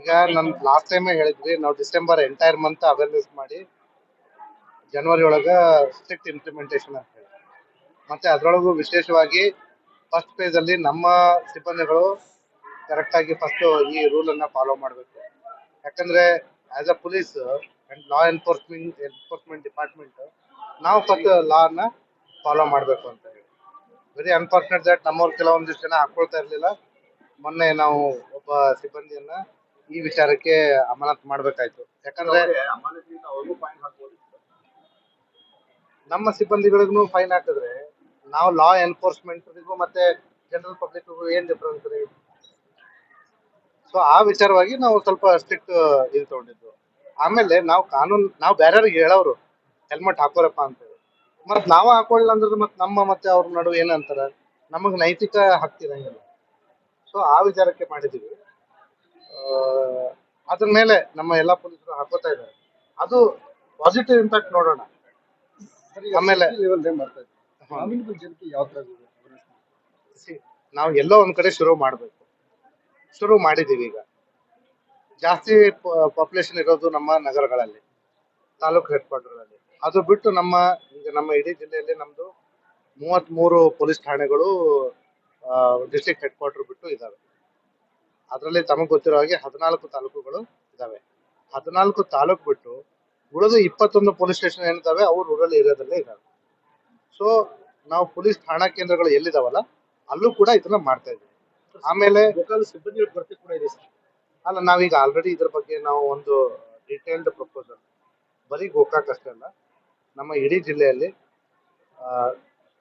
ಈಗ ನನ್ last time ಹೇಳಿದ್ವಿ, ನಾವು ಡಿಸೆಂಬರ್ ಎಂಟೈರ್ ಮಂತ್ ಅವೇರ್ನೆಸ್ ಮಾಡಿ ಜನವರಿ ಒಳಗ ಸ್ಟ್ರಿಕ್ಟ್ ಇಂಪ್ಲಿಮೆಂಟೇಷನ್ ಅಂತ ಹೇಳಿ. ಮತ್ತೆ ಅದರೊಳಗೂ ವಿಶೇಷವಾಗಿ ಫಸ್ಟ್ ಫೇಸ್ ಅಲ್ಲಿ ನಮ್ಮ ಸಿಬ್ಬಂದಿಗಳು ಕರೆಕ್ಟ್ ಆಗಿ ಫಸ್ಟ್ ಈ ರೂಲ್ ಅನ್ನ ಫಾಲೋ ಮಾಡಬೇಕು. ಯಾಕಂದ್ರೆ as a police and law enforcement enforcement department ನಾವು ಫಸ್ಟ್ ಲಾ ಅನ್ನ ಫಾಲೋ ಮಾಡಬೇಕು ಅಂತ ಹೇಳಿ. ವೆರಿ ಅನ್ಫಾರ್ಚುನೇಟ್ ದಟ್ ನಮ್ಮವ್ರು ಕೆಲವೊಂದಿಷ್ಟು ಜನ ಹಾಕೊಳ್ತಾ ಇರ್ಲಿಲ್ಲ. ಮೊನ್ನೆ ನಾವು ಒಬ್ಬ ಸಿಬ್ಬಂದಿಯನ್ನ ಈ ವಿಚಾರಕ್ಕೆ ಅಮಾನತ್ ಮಾಡ್ಬೇಕಾಯ್ತು. ಯಾಕಂದ್ರೆ ನಮ್ಮ ಸಿಬ್ಬಂದಿಗಳಿಗೂ ಫೈನ್ ಹಾಕಿದ್ರೆ ನಾವು ಲಾ ಎನ್ಫೋರ್ಸ್ಮೆಂಟ್ ಮತ್ತೆ ಜನರಲ್ ಪಬ್ಲಿಕ್ ಏನ್ ಡಿಫ್ರೆನ್ಸ್ ರೀ? ಸೊ ಆ ವಿಚಾರವಾಗಿ ನಾವು ಸ್ವಲ್ಪ ಸ್ಟ್ರಿಕ್ಟ್ ಇದು ತಗೊಂಡಿದ್ದು. ಆಮೇಲೆ ನಾವು ಕಾನೂನು ನಾವು ಬೇರೆಯವ್ರಿಗೆ ಹೇಳೋರು ಹೆಲ್ಮೆಟ್ ಹಾಕೋರಪ್ಪ ಅಂತೇಳಿ. ಮತ್ ನಾವ್ ಹಾಕೊಳ್ಳಿಲ್ಲ ಅಂದ್ರೆ ಮತ್ ನಮ್ಮ ಮತ್ತೆ ಅವ್ರ ನಡುವೆ ಏನಂತಾರ ನಮಗ್ ನೈತಿಕ ಹಕ್ಕಿರಂಗಿಲ್ಲ ಸೊ ಆ ವಿಚಾರಕ್ಕೆ ಮಾಡಿದೀವಿ. ಅದ್ರ ಮೇಲೆ ನಮ್ಮ ಎಲ್ಲಾ ಪೊಲೀಸರು ಹಾಕೋತಾ ಇದ್ದಾರೆ. ಅದು ಪಾಸಿಟಿವ್ ಇಂಪ್ಯಾಕ್ಟ್ ನೋಡೋಣ. ಆಮೇಲೆ ನಾವು ಎಲ್ಲೋ ಒಂದ್ ಕಡೆ ಶುರು ಮಾಡ್ಬೇಕು. ಶುರು ಮಾಡಿದೀವಿ ಈಗ. ಜಾಸ್ತಿ ಪಾಪ್ಯುಲೇಷನ್ ಇರೋದು ನಮ್ಮ ನಗರಗಳಲ್ಲಿ ತಾಲೂಕು ಹೆಡ್ ಕ್ವಾರ್ಟರ್ಗಳಲ್ಲಿ ಅದು ಬಿಟ್ಟು ನಮ್ಮ ಈಗ ನಮ್ಮ ಇಡೀ ಜಿಲ್ಲೆಯಲ್ಲಿ ನಮ್ದು ಮೂವತ್ತ್ ಮೂರು ಪೊಲೀಸ್ ಠಾಣೆಗಳು ಡಿಸ್ಟ್ರಿಕ್ಟ್ ಹೆಡ್ ಕ್ವಾರ್ಟರ್ ಬಿಟ್ಟು ಇದಾವೆ. ಅದರಲ್ಲಿ ತಮಗೆ ಗೊತ್ತಿರೋ ಹಾಗೆ ಹದಿನಾಲ್ಕು ತಾಲೂಕುಗಳು ಇದಾವೆ. ಹದಿನಾಲ್ಕು ತಾಲೂಕು ಬಿಟ್ಟು ಉಳಿದು ಇಪ್ಪತ್ತೊಂದು ಪೊಲೀಸ್ ಸ್ಟೇಷನ್ ಏನಿದಾವೆ ಅವು ರೂರಲ್ ಏರಿಯಾದಲ್ಲೇ ಇದಾವೆ. ಸೊ ನಾವು ಪೊಲೀಸ್ ಠಾಣಾ ಕೇಂದ್ರಗಳು ಎಲ್ಲಿದಾವಲ್ಲ ಅಲ್ಲೂ ಕೂಡ ಇದನ್ನ ಮಾಡ್ತಾ ಇದ್ದೀವಿ. ಆಮೇಲೆ ಸಿಬ್ಬಂದಿ ಕೂಡ ಇದೆ ಸರ್. ಅಲ್ಲ ನಾವೀಗ ಆಲ್ರೆಡಿ ಇದ್ರ ಬಗ್ಗೆ ನಾವು ಒಂದು ಡಿಟೇಲ್ಡ್ ಪ್ರಪೋಸಲ್ ಬರೀ ಗೋಕಾಕ್ ಅಷ್ಟೇ ಅಲ್ಲ ನಮ್ಮ ಇಡೀ ಜಿಲ್ಲೆಯಲ್ಲಿ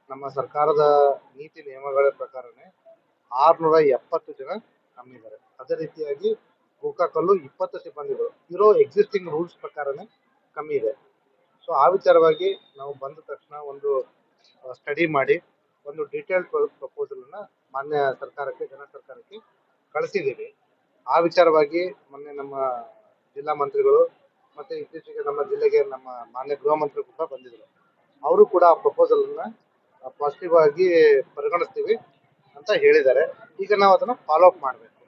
ನಮ್ಮ ಸರ್ಕಾರದ ನೀತಿ ನಿಯಮಗಳ ಪ್ರಕಾರನೇ ಆರ್ನೂರ ಎಪ್ಪತ್ತು ಜನ ಕಮ್ಮಿ ಇದ್ದಾರೆ ಅದೇ ರೀತಿಯಾಗಿ ಗೋಕಾಕಲ್ಲು ಇಪ್ಪತ್ತು ಸಿಬ್ಬಂದಿಗಳು. ಇರೋ ಎಕ್ಸಿಸ್ಟಿಂಗ್ ರೂಲ್ಸ್ ಪ್ರಕಾರನೇ ಕಮ್ಮಿ ಇದೆ. ಸೊ ಆ ವಿಚಾರವಾಗಿ ನಾವು ಬಂದ ತಕ್ಷಣ ಒಂದು ಸ್ಟಡಿ ಮಾಡಿ, ಒಂದು ಡೀಟೇಲ್ ಪ್ರಪೋಸಲ್ ಅನ್ನ ಮಾನ್ಯ ಸರ್ಕಾರಕ್ಕೆ, ಜನ ಸರ್ಕಾರಕ್ಕೆ ಕಳಿಸಿದ್ದೀವಿ. ಆ ವಿಚಾರವಾಗಿ ಮೊನ್ನೆ ನಮ್ಮ ಜಿಲ್ಲಾ ಮಂತ್ರಿಗಳು ಮತ್ತೆ ಇತ್ತೀಚೆಗೆ ನಮ್ಮ ಜಿಲ್ಲೆಗೆ ನಮ್ಮ ಮಾನ್ಯ ಗೃಹ ಮಂತ್ರಿ ಕೂಡ ಬಂದಿದ್ದರು ಅವರು ಕೂಡ ಆ ಪ್ರಪೋಸಲ್ ಅನ್ನ ಪಾಸಿಟಿವ್ ಆಗಿ ಪರಿಗಣಿಸ್ತೀವಿ ಅಂತ ಹೇಳಿದ್ದಾರೆ. ಈಗ ನಾವು ಅದನ್ನ ಫಾಲೋ ಅಪ್ ಮಾಡಬೇಕು.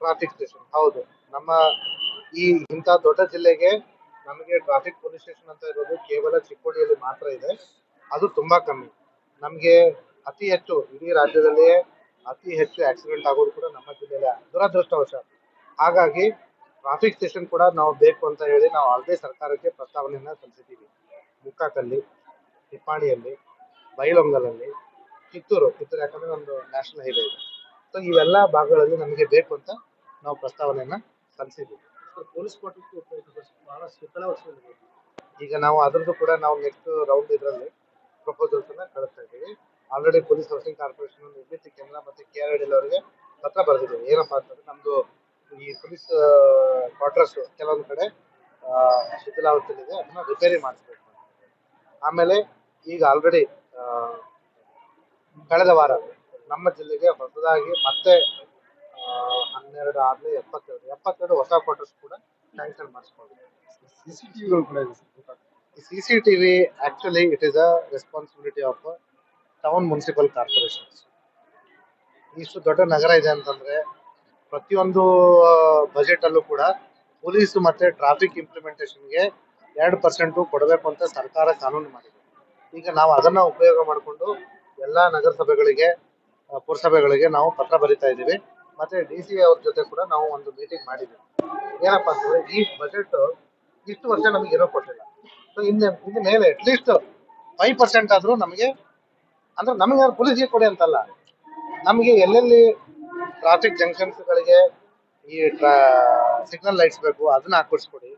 ಟ್ರಾಫಿಕ್ ಸ್ಟೇಷನ್ ಹೌದು. ನಮ್ಮ ಈ ಇಂಥ ದೊಡ್ಡ ಜಿಲ್ಲೆಗೆ ನಮಗೆ ಟ್ರಾಫಿಕ್ ಪೊಲೀಸ್ ಸ್ಟೇಷನ್ ಅಂತ ಇರೋದು ಕೇವಲ ಚಿಕ್ಕೋಡಿಯಲ್ಲಿ ಮಾತ್ರ ಇದೆ. ಅದು ತುಂಬಾ ಕಮ್ಮಿ. ನಮಗೆ ಅತಿ ಹೆಚ್ಚು ಇಡೀ ರಾಜ್ಯದಲ್ಲಿಯೇ ಅತಿ ಹೆಚ್ಚು ಆಕ್ಸಿಡೆಂಟ್ ಆಗೋದು ಕೂಡ ನಮ್ಮ ಜಿಲ್ಲೆಯಲ್ಲಿ ದುರದೃಷ್ಟವಶ. ಹಾಗಾಗಿ ಟ್ರಾಫಿಕ್ ಸ್ಟೇಷನ್ ಕೂಡ ನಾವು ಬೇಕು ಅಂತ ಹೇಳಿ ನಾವು ಅಲ್ಲದೆ ಸರ್ಕಾರಕ್ಕೆ ಪ್ರಸ್ತಾವನೆಯನ್ನು ಸಲ್ಲಿಸಿದ್ದೀವಿ. ಮುಕ್ಕಾಕಲ್ಲಿ, ತಿಪ್ಪಾಣಿಯಲ್ಲಿ, ಬೈಲೊಂಗಲಲ್ಲಿ ಕಿತ್ತೂರು ಕಿತ್ತೂರು ಯಾಕಂದ್ರೆ ಒಂದು ನ್ಯಾಷನಲ್ ಹೈವೇ ಇದೆ. ಸೊ ಇವೆಲ್ಲ ಭಾಗಗಳಲ್ಲಿ ನಮಗೆ ಬೇಕು ಅಂತ ನಾವು ಪ್ರಸ್ತಾವನೆಯನ್ನ ಸಲ್ಲಿಸಿದ್ದೀವಿ. ಪೊಲೀಸ್ ಈಗ ನಾವು ಅದ್ರದ್ದು ಕೂಡ ನಾವು ನೆಕ್ಸ್ಟ್ ರೌಂಡ್ ಇದರಲ್ಲಿ ಪ್ರಪೋಸಲ್ಸ್ ಅನ್ನ ಕಳಿಸ್ತಾ ಇದ್ದೀವಿ. Already police housing corporation Nirmithi Kendra ಮತ್ತೆ ಕೆ ಆರ್ ಡಿ ಅವರಿಗೆ ಪತ್ರ ಬರೆದಿದ್ದೀವಿ. ಏನಪ್ಪಾ ಅಂತಂದ್ರೆ ನಮ್ದು ಈ ಪೊಲೀಸ್ ಕ್ವಾರ್ಟರ್ಸ್ ಕೆಲವೊಂದು ಕಡೆ ಆ, ಶಿಥಿಲಾವಸ್ಥೆಯಲ್ಲಿದೆ ಅದನ್ನ ರಿಪೇರಿ ಮಾಡಿಸ್ಬೇಕು ಆಮೇಲೆ ಈಗ ಆಲ್ರೆಡಿ ಕಳೆದ ವಾರ ನಮ್ಮ ಜಿಲ್ಲೆಗೆ ಹೊಸದಾಗಿ ಮತ್ತೆ ಹನ್ನೆರಡು ಆರ್ಲೆ ಎಪ್ಪತ್ತೆರಡು ಎಪ್ಪತ್ತೆರಡು ಹೊಸ ಕ್ವಾರ್ಟರ್ಸ್ ಕೂಡ ಸ್ಯಾಂಕ್ಷನ್ ಸಿ ಟಿ ಕೂಡ ಇದೆ C C CCTV actually it is a responsibility of town municipal corporations ಇಷ್ಟು ದೊಡ್ಡ ನಗರ ಇದೆ ಅಂತಂದ್ರೆ ಪ್ರತಿಯೊಂದು ಬಜೆಟ್ ಅಲ್ಲೂ ಕೂಡ ಪೊಲೀಸ್ ಮತ್ತೆ ಟ್ರಾಫಿಕ್ ಇಂಪ್ಲಿಮೆಂಟೇಷನ್ಗೆ ಎರಡು ಪರ್ಸೆಂಟು ಕೊಡಬೇಕು ಅಂತ ಸರ್ಕಾರ ಕಾನೂನು ಮಾಡಿದೆ. ಈಗ ನಾವು ಅದನ್ನ ಉಪಯೋಗ ಮಾಡಿಕೊಂಡು ಎಲ್ಲಾ ನಗರಸಭೆಗಳಿಗೆ ಪುರಸಭೆಗಳಿಗೆ ನಾವು ಪತ್ರ ಬರಿತಾ ಇದ್ದೀವಿ. ಮತ್ತೆ ಡಿ ಸಿ ಅವ್ರ ಜೊತೆ ಕೂಡ ನಾವು ಒಂದು ಮೀಟಿಂಗ್ ಮಾಡಿದ್ದೀವಿ ಏನಪ್ಪಾ ಅಂತಂದ್ರೆ, ಈ ಬಜೆಟ್ ಇಷ್ಟು ವರ್ಷ ನಮಗೆ ಏನೋ ಕೊಟ್ಟಿಲ್ಲ. ಸೊ ಇನ್ನು ಇನ್ನು ಮೇಲೆ ಅಟ್ಲೀಸ್ಟ್ ಫೈವ್ ಪರ್ಸೆಂಟ್ ಆದ್ರೂ ನಮಗೆ, ಅಂದ್ರೆ ನಮಗೆ ಪೊಲೀಸ್ಗೆ ಕೊಡಿ ಅಂತಲ್ಲ. ನಮಗೆ ಎಲ್ಲೆಲ್ಲಿ ಟ್ರಾಫಿಕ್ ಜಂಕ್ಷನ್ಸ್ಗಳಿಗೆ ಈ ಸಿಗ್ನಲ್ ಲೈಟ್ಸ್ ಬೇಕು, ಅದನ್ನ ಹಾಕಿಸ್ಕೊಡಿ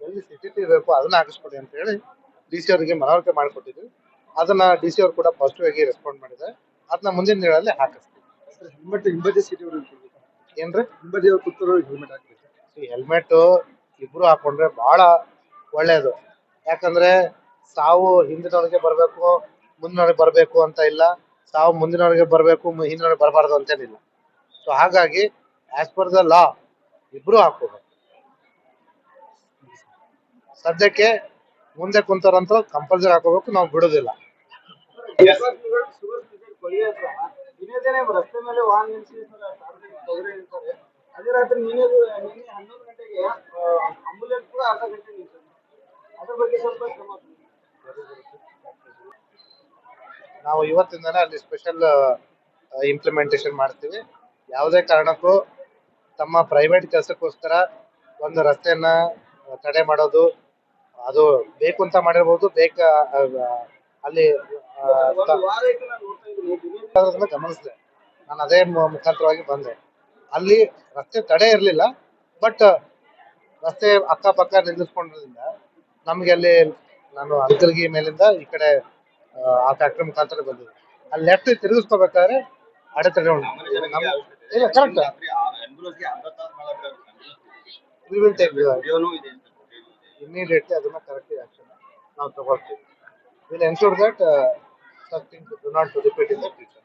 ಎಲ್ಲಿ ಸಿ ಟಿ ಟಿ ಬೇಕು, ಅದನ್ನ ಹಾಕಿಸ್ಕೊಡಿ ಅಂತ ಹೇಳಿ ಡಿ ಸಿ ಅವರಿಗೆ ಮನವರಿಕೆ ಮಾಡಿಕೊಟ್ಟಿದ್ವಿ. ಅದನ್ನ ಡಿ ಸಿ ಅವರು ಕೂಡ ಪಾಸಿಟಿವ್ ಆಗಿ ರೆಸ್ಪಾಂಡ್ ಮಾಡಿದ್ದಾರೆ. ಅದನ್ನ ಮುಂದಿನ ದಿನಗಳಲ್ಲಿ ಹಾಕಿಸ್ತೀವಿ. ಹೆಲ್ಮೆಟ್ ಹಿಂಬದಿ ಸೀಟ್ ಏನ್ರಿ? ಹಿಂಬದಿ ಅವ್ರು ಕೂತರು ಹೆಲ್ಮೆಟ್ ಹಾಕ್ಬೇಕು. ಈ ಹೆಲ್ಮೆಟ್ ಇಬ್ರು ಹಾಕೊಂಡ್ರೆ ಬಹಳ ಒಳ್ಳೇದು. ಯಾಕಂದ್ರೆ ಸಾವು ಹಿಂದಿನವ್ರಿಗೆ ಬರಬೇಕು ಮುಂದಿನವ್ರಿಗೆ ಬರಬೇಕು ಅಂತ ಇಲ್ಲ. ಸಾವು ಮುಂದಿನವ್ರಿಗೆ ಬರಬೇಕು ಹಿಂದಿನವ್ರಿಗೆ ಬರಬಾರ್ದು ಅಂತೇನಿಲ್ಲ. ಸೊ ಹಾಗಾಗಿ ಆಸ್ ಪರ್ ದ ಲಾ ಇಬ್ರು ಹಾಕೋಬೇಕು. ಸದ್ಯಕ್ಕೆ ಮುಂದೆ ಕುಂತಾರಂತ ಕಂಪಲ್ಸರಿ ಹಾಕೋಬೇಕು ನಾವು ಬಿಡೋದಿಲ್ಲ. ರಸ್ತೆ ಮೇಲೆ ವಾಹನ ನಿಲ್ಲಿಸಿ ಸಾರ್ವಜನಿಕ ತೊಂದರೆ ಇರ್ತಾರೆ ಅದೇ ರಾತ್ರಿ ನಿನ್ನೆ ನಿನ್ನೆ ಹನ್ನೊಂದು ಗಂಟೆಗೆ ಆಂಬುಲೆನ್ಸ್ ಕೂಡ ಅರ್ಧ ಗಂಟೆ ನಿಲ್ತದೆ ಅದ್ರ ಬಗ್ಗೆ ಸ್ವಲ್ಪ ಕ್ರಮ ತಗೊಳ್ಳಿ. ನಾವು ಇವತ್ತಿಂದನೇ ಅಲ್ಲಿ ಸ್ಪೆಷಲ್ ಇಂಪ್ಲಿಮೆಂಟೇಷನ್ ಮಾಡ್ತೀವಿ. ಯಾವುದೇ ಕಾರಣಕ್ಕೂ ತಮ್ಮ ಪ್ರೈವೇಟ್ ಕೆಲಸಕ್ಕೋಸ್ಕರ ಒಂದು ರಸ್ತೆಯನ್ನ ತಡೆ ಮಾಡೋದು ಅದು ಬೇಕು ಅಂತ ಮಾಡಿರ್ಬೋದು. ಬೇಕ ಅಲ್ಲಿ ಗಮನಿಸಿದೆ. ನಾನು ಅದೇ ಮುಖಾಂತರವಾಗಿ ಬಂದೆ. ಅಲ್ಲಿ ರಸ್ತೆ ತಡೆ ಇರಲಿಲ್ಲ ಬಟ್ ರಸ್ತೆ ಅಕ್ಕಪಕ್ಕ ನಿಲ್ಲಿಸ್ಕೊಂಡಿರೋದ್ರಿಂದ ನಮ್ಗೆ ಅಲ್ಲಿ ನಾನು ಅಂಕಲ್ಗಿ ಮೇಲಿಂದ ಈ ಕಡೆ ಆ, ಫ್ಯಾಕ್ಟ್ರಿ ಮುಖಾಂತರ ಬಂದಿದೆ. ಅಲ್ಲಿ ಲೆಫ್ಟ್ ತಿರುಗಿಸ್ಕೋಬೇಕಾದ್ರೆ ಅಡೆತಡೆ ಉಂಟು. ಇಲ್ಲ correct we will take immediately ಅದನ್ನ ಕರೆಕ್ಟ್ ಆಕ್ಷನ್ ನಾವು ತಗೊಳ್ತೀವಿ. will ensure that such things do not repeat in the future.